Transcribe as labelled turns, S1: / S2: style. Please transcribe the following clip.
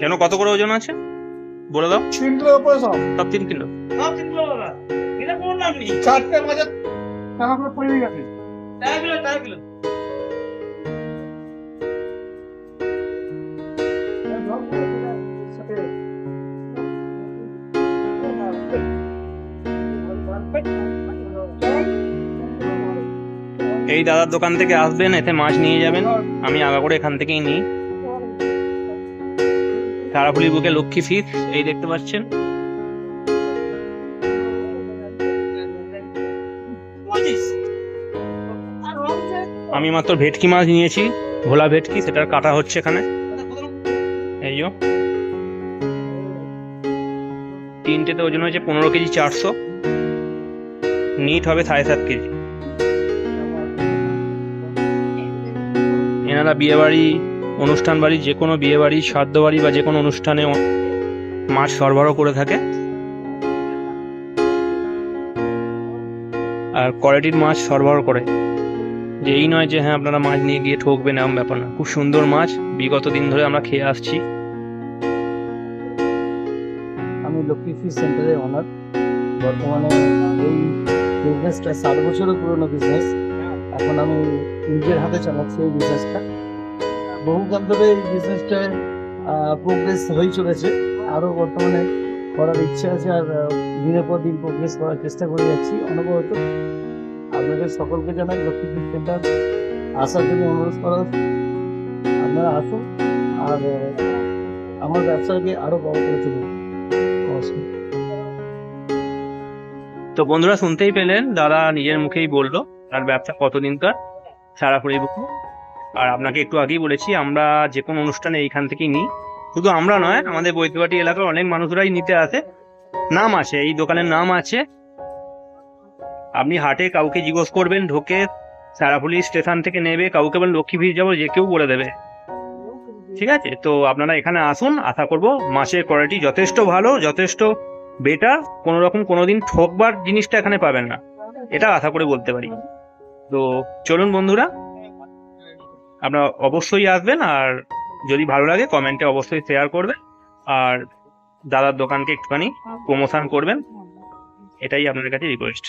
S1: কেন কত করে ওজন আছে? বলে দাও।
S2: তিন কিলো উপরে সব
S1: সব তিন কিলো।
S3: সব তিন কিলো বাবা এটা কোনো নাম নেই
S2: চারটে মাঝে টাকা করে পড়ে গেছে।
S3: চার কিলো চার কিলো।
S1: এই দাদার দোকান থেকে আসবেন, এতে মাছ নিয়ে যাবেন। আমি আগা করে এখান থেকেই নিই। তারাপুলি বুকে লক্ষ্মী ফিস এই দেখতে পাচ্ছেন। আমি মাত্র ভেটকি মাছ নিয়েছি, ভোলা ভেটকি, সেটার কাটা হচ্ছে এখানে। এই তিনটেতে ওজন হয়েছে পনেরো কেজি চারশো। নিট হবে সাড়ে সাত কেজি। এনারা বিয়ে বাড়ি অনুষ্ঠান বাড়ি, যে কোনো বিয়ে বাড়ি শ্রাদ্ধ বাড়ি বা যে কোনো অনুষ্ঠানে মাছ সরবরাহ করে থাকে। আর কোয়ালিটির মাছ সরবরাহ করে। যে এই নয় যে হ্যাঁ আপনারা মাছ নিয়ে গিয়ে ঠকবেন, এমন ব্যাপার না। খুব সুন্দর মাছ, বিগত দিন ধরে আমরা খেয়ে আসছি।
S4: আমি লক্ষ্মী ফিশ সেন্টারের ওনার বর্তমানে এই বিজনেসটা ষাট বছরের পুরনো বিজনেস এখন আমি নিজের হাতে চালাচ্ছি এই বিজনেসটা বহুকাল ধরে এই বিজনেসটা প্রোগ্রেস হয়ে চলেছে। আরও বর্তমানে করার ইচ্ছে আছে আর দিনের পর দিন প্রোগ্রেস করার চেষ্টা করে যাচ্ছি অনবরত আপনাদের সকলকে জানাই লক্ষ্মী ফিশ সেন্টার আসার জন্য অনুরোধ করা। আপনারা আসুন আর আমার ব্যবসাকে আরও বড় করে তুলুন।
S1: তো বন্ধুরা শুনতেই পেলেন, দাদা নিজের মুখেই বলল, তার ব্যবসা কতদিনকার সারা বুকে। আর আপনাকে একটু আগেই বলেছি, আমরা যে কোনো অনুষ্ঠানে এইখান থেকেই নিই। শুধু আমরা নয়, আমাদের বৈদ্যবাটি এলাকার অনেক মানুষরাই নিতে আসে। নাম আছে, এই দোকানের নাম আছে। আপনি হাটে কাউকে জিজ্ঞেস করবেন, ঢোকে সারাপুলি স্টেশন থেকে নেবে, কাউকে বলেন লক্ষ্মী ভিড় যাব, যে কেউ বলে দেবে। ঠিক আছে? তো আপনারা এখানে আসুন, আশা করব মাছের কোয়ালিটি যথেষ্ট ভালো, যথেষ্ট বেটার কোনো রকম কোনোদিন ঠকবার জিনিসটা এখানে পাবেন না। এটা আশা করে বলতে পারি। তো চলুন বন্ধুরা, আপনারা অবশ্যই আসবেন আর যদি ভালো লাগে কমেন্টে অবশ্যই শেয়ার করবেন আর দাদার দোকানকে একটুখানি প্রমোশন করবেন। এটাই আপনাদের কাছে রিকোয়েস্ট